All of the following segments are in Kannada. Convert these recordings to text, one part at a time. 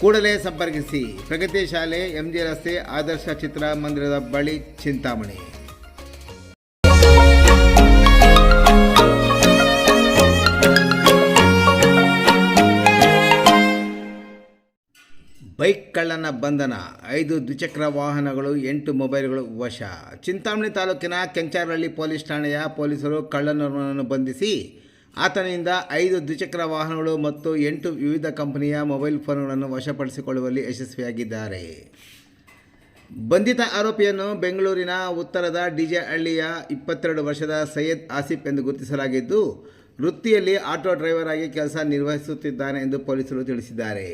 ಕೂಡಲೇ ಸಂಪರ್ಕಿಸಿ. ಪ್ರಗತಿ ಶಾಲೆ, ಎಂಜಿ ರಸ್ತೆ, ಆದರ್ಶ ಚಿತ್ರಮಂದಿರದ ಬಳಿ ಚಿಂತಾಮಣಿ. ಬೈಕ್ ಕಳ್ಳನ ಬಂಧನ. ಐದು ದ್ವಿಚಕ್ರ ವಾಹನಗಳು, ಎಂಟು ಮೊಬೈಲ್ಗಳು ವಶ. ಚಿಂತಾಮಣಿ ತಾಲೂಕಿನ ಕೆಂಚಾರಹಳ್ಳಿ ಪೊಲೀಸ್ ಠಾಣೆಯ ಪೊಲೀಸರು ಕಳ್ಳನನ್ನು ಬಂಧಿಸಿ ಆತನಿಂದ ಐದು ದ್ವಿಚಕ್ರ ವಾಹನಗಳು ಮತ್ತು ಎಂಟು ವಿವಿಧ ಕಂಪನಿಯ ಮೊಬೈಲ್ ಫೋನ್ಗಳನ್ನು ವಶಪಡಿಸಿಕೊಳ್ಳುವಲ್ಲಿ ಯಶಸ್ವಿಯಾಗಿದ್ದಾರೆ. ಬಂಧಿತ ಆರೋಪಿಯನ್ನು ಬೆಂಗಳೂರಿನ ಉತ್ತರದ ಡಿಜೆ ಹಳ್ಳಿಯ ಇಪ್ಪತ್ತೆರಡು ವರ್ಷದ ಸೈಯದ್ ಆಸಿಫ್ ಎಂದು ಗುರುತಿಸಲಾಗಿದ್ದು, ವೃತ್ತಿಯಲ್ಲಿ ಆಟೋ ಡ್ರೈವರ್ ಆಗಿ ಕೆಲಸ ನಿರ್ವಹಿಸುತ್ತಿದ್ದಾನೆ ಎಂದು ಪೊಲೀಸರು ತಿಳಿಸಿದ್ದಾರೆ.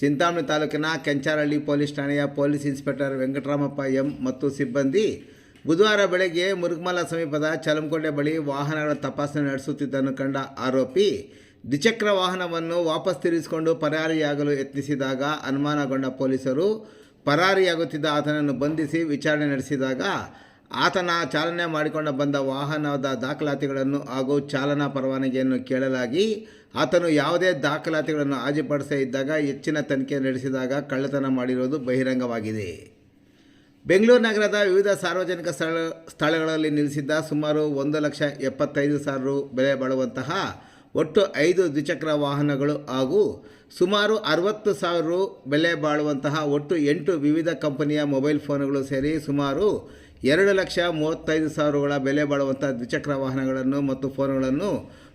ಚಿಂತಾಮಣಿ ತಾಲೂಕಿನ ಕೆಂಚಾರಹಳ್ಳಿ ಪೊಲೀಸ್ ಠಾಣೆಯ ಪೊಲೀಸ್ ಇನ್ಸ್ಪೆಕ್ಟರ್ ವೆಂಕಟರಾಮಪ್ಪ ಎಂ ಮತ್ತು ಸಿಬ್ಬಂದಿ ಬುಧವಾರ ಬೆಳಗ್ಗೆ ಮುರುಗಮಲ ಸಮೀಪದ ಚಲಮಕೋಟೆ ಬಳಿ ವಾಹನಗಳ ತಪಾಸಣೆ ನಡೆಸುತ್ತಿದ್ದನ್ನು ಕಂಡ ಆರೋಪಿ, ದ್ವಿಚಕ್ರ ವಾಹನವನ್ನು ವಾಪಸ್ ತಿರುಗಿಸಿಕೊಂಡು ಪರಾರಿಯಾಗಲು ಯತ್ನಿಸಿದಾಗ ಅನುಮಾನಗೊಂಡ ಪೊಲೀಸರು ಪರಾರಿಯಾಗುತ್ತಿದ್ದ ಆತನನ್ನು ಬಂಧಿಸಿ ವಿಚಾರಣೆ ನಡೆಸಿದಾಗ ಆತನ ಚಾಲನೆ ಮಾಡಿಕೊಂಡು ಬಂದ ವಾಹನದ ದಾಖಲಾತಿಗಳನ್ನು ಹಾಗೂ ಚಾಲನಾ ಪರವಾನಗಿಯನ್ನು ಕೇಳಲಾಗಿ ಆತನು ಯಾವುದೇ ದಾಖಲಾತಿಗಳನ್ನು ಹಾಜರುಪಡಿಸದೇ ಇದ್ದಾಗ ಹೆಚ್ಚಿನ ತನಿಖೆ ನಡೆಸಿದಾಗ ಕಳ್ಳತನ ಮಾಡಿರುವುದು ಬಹಿರಂಗವಾಗಿದೆ. ಬೆಂಗಳೂರು ನಗರದ ವಿವಿಧ ಸಾರ್ವಜನಿಕ ಸ್ಥಳ ಸ್ಥಳಗಳಲ್ಲಿ ನಿಲ್ಲಿಸಿದ್ದ ಸುಮಾರು ಒಂದು ಲಕ್ಷ ಎಪ್ಪತ್ತೈದು ಸಾವಿರ ಬೆಲೆ ಬಾಳುವಂತಹ ಒಟ್ಟು ಐದು ದ್ವಿಚಕ್ರ ವಾಹನಗಳು ಹಾಗೂ ಸುಮಾರು ಅರವತ್ತು ಸಾವಿರ ರು ಬೆಲೆ ಬಾಳುವಂತಹ ಒಟ್ಟು ಎಂಟು ವಿವಿಧ ಕಂಪನಿಯ ಮೊಬೈಲ್ ಫೋನ್ಗಳು ಸೇರಿ ಸುಮಾರು ಎರಡು ಲಕ್ಷ ಮೂವತ್ತೈದು ಸಾವಿರಗಳ ಬೆಲೆ ಬಾಳುವಂಥ ದ್ವಿಚಕ್ರ ವಾಹನಗಳನ್ನು ಮತ್ತು ಫೋನ್ಗಳನ್ನು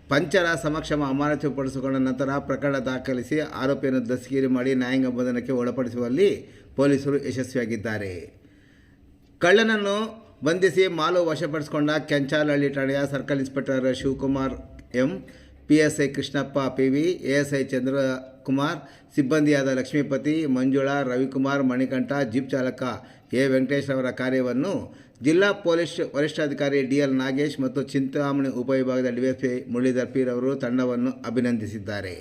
ಪಂಚರ ಸಮಕ್ಷಮ ಅಮಾನತುಪಡಿಸಿಕೊಂಡ ನಂತರ ಪ್ರಕರಣ ದಾಖಲಿಸಿ ಆರೋಪಿಯನ್ನು ದಸ್ತಗಿರಿ ಮಾಡಿ ನ್ಯಾಯಾಂಗ ಬಂಧನಕ್ಕೆ ಒಳಪಡಿಸುವಲ್ಲಿ ಪೊಲೀಸರು ಯಶಸ್ವಿಯಾಗಿದ್ದಾರೆ. ಕಳ್ಳನನ್ನು ಬಂಧಿಸಿ ಮಾಲು ವಶಪಡಿಸಿಕೊಂಡ ಕೆಂಚಾಲಹಳ್ಳಿ ಠಾಣೆಯ circle inspector Shivakumar M P S I Krishnappa P V S I Chandrakumar, ಸಿಬ್ಬಂದಿಯಾದ Lakshmipathi, Manjula, Ravikumar, Manikanta, jeep ಚಾಲಕ ಎ. ವೆಂಕಟೇಶ್ ಅವರ ಕಾರ್ಯವನ್ನು ಜಿಲ್ಲಾ ಪೊಲೀಸ್ ವರಿಷ್ಠಾಧಿಕಾರಿ ಡಿ ಎಲ್ ನಾಗೇಶ್ ಮತ್ತು ಚಿಂತಾಮಣಿ ಉಪವಿಭಾಗದ ಡಿವೈಎಸ್ಪಿ ಮುರಳೀಧರ್ ಪೀರ್ ಅವರು ತಂಡವನ್ನು ಅಭಿನಂದಿಸಿದ್ದಾರೆ.